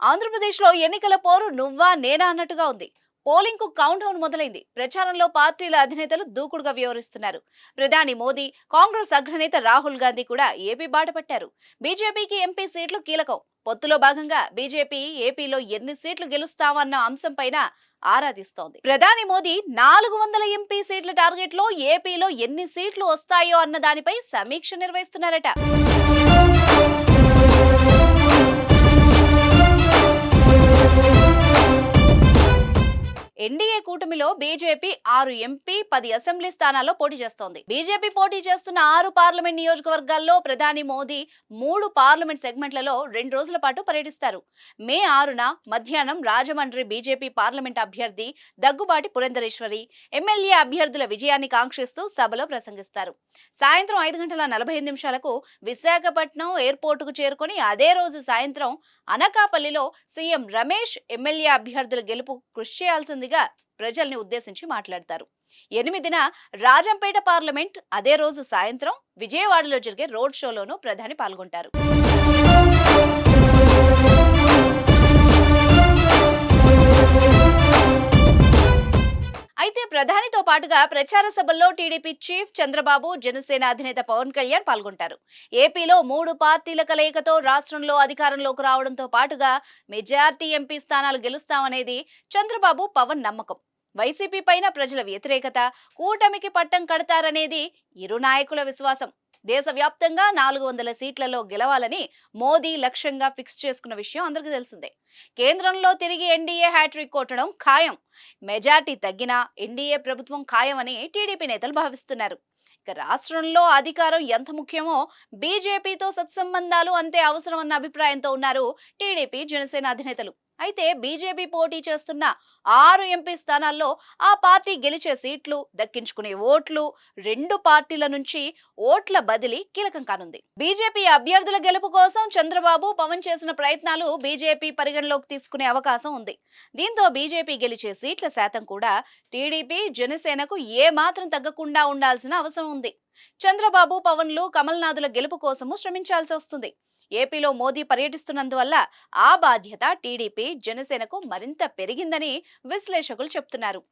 ఆంధ్రప్రదేశ్లో ఎన్నికల పోరు నువ్వా నేనా అన్నట్టుగా ఉంది. పోలింగ్కు కౌంట్ డౌన్ మొదలైంది. ప్రచారంలో పార్టీల అధినేతలు దూకుడుగా వ్యవహరిస్తున్నారు. ప్రధాని మోదీ కాంగ్రెస్ అగ్రనేత రాహుల్ గాంధీ కూడా ఏపీ బాట పట్టారు. బీజేపీకి ఎంపీ సీట్లు కీలకం. పొత్తులో భాగంగా బీజేపీ ఏపీలో ఎన్ని సీట్లు గెలుస్తామన్న అంశంపైన ఆరాధిస్తోంది. ప్రధాని మోదీ నాలుగు వందల ఎంపీ సీట్ల టార్గెట్లో ఏపీలో ఎన్ని సీట్లు వస్తాయో అన్న దానిపై సమీక్ష నిర్వహిస్తున్నారట. కూటమిలో బీజేపీ ఆరు ఎంపీ పది అసెంబ్లీ స్థానాల్లో పోటీ చేస్తోంది. బీజేపీ పోటీ చేస్తున్న ఆరు పార్లమెంట్ నియోజకవర్గాల్లో ప్రధాని మోదీ మూడు పార్లమెంట్ సెగ్మెంట్లలో రెండు రోజుల పాటు పర్యటిస్తారు. మే ఆరున మధ్యాహ్నం రాజమండ్రి బీజేపీ పార్లమెంట్ అభ్యర్థి దగ్గుబాటి పురంధరేశ్వరి ఎమ్మెల్యే అభ్యర్థుల విజయాన్ని కాంక్షిస్తూ సభలో ప్రసంగిస్తారు. సాయంత్రం ఐదు గంటల నలభై ఐదు నిమిషాలకు విశాఖపట్నం ఎయిర్పోర్టుకు చేరుకొని అదే రోజు సాయంత్రం అనకాపల్లిలో సీఎం రమేష్ ఎమ్మెల్యే అభ్యర్థుల గెలుపు కృషి చేయాల్సిందిగా ప్రజల్ని ఉద్దేశించి మాట్లాడతారు. ఎనిమిదిన రాజంపేట పార్లమెంట్ అదే రోజు సాయంత్రం విజయవాడలో జరిగే రోడ్ షోలోనూ ప్రధాని పాల్గొంటారు. పాటుగా ప్రచార సభల్లో టీడీపీ చీఫ్ చంద్రబాబు జనసేన అధినేత పవన్ కళ్యాణ్ పాల్గొంటారు. ఏపీలో మూడు పార్టీల కలయికతో రాష్ట్రంలో అధికారంలోకి రావడంతో పాటుగా మెజార్టీ ఎంపీ స్థానాలు గెలుస్తామనేది చంద్రబాబు పవన్ నమ్మకం. వైసీపీ పైన ప్రజల వ్యతిరేకత కూటమికి పట్టం కడతారనేది ఇరు నాయకుల విశ్వాసం. దేశవ్యాప్తంగా నాలుగు వందల సీట్లలో గెలవాలని మోదీ లక్ష్యంగా ఫిక్స్ చేసుకున్న విషయం అందరికీ తెలిసిందే. కేంద్రంలో తిరిగి ఎన్డీఏ హ్యాట్రిక్ కొట్టడం ఖాయం. మెజార్టీ తగ్గినా ఎన్డీఏ ప్రభుత్వం ఖాయమని టీడీపీ నేతలు భావిస్తున్నారు. ఇక రాష్ట్రంలో అధికారం ఎంత ముఖ్యమో బీజేపీతో సత్సంబంధాలు అంతే అవసరమన్న అభిప్రాయంతో ఉన్నారు టీడీపీ జనసేన అధినేతలు. అయితే బీజేపీ పోటీ చేస్తున్న ఆరు ఎంపీ స్థానాల్లో ఆ పార్టీ గెలిచే సీట్లు దక్కించుకునే ఓట్లు రెండు పార్టీల నుంచి ఓట్ల బదిలీ కీలకం కానుంది. బీజేపీ అభ్యర్థుల గెలుపు కోసం చంద్రబాబు పవన్ చేసిన ప్రయత్నాలు బీజేపీ పరిగణలోకి తీసుకునే అవకాశం ఉంది. దీంతో బీజేపీ గెలిచే సీట్ల శాతం కూడా టీడీపీ జనసేనకు ఏ మాత్రం తగ్గకుండా ఉండాల్సిన అవసరం ఉంది. చంద్రబాబు పవన్లు కమల్నాథుల గెలుపు కోసము శ్రమించాల్సి వస్తుంది. ఏపీలో మోదీ పర్యటిస్తున్నందువల్ల ఆ బాధ్యత టీడీపీ జనసేనకు మరింత పెరిగిందని విశ్లేషకులు చెప్తున్నారు.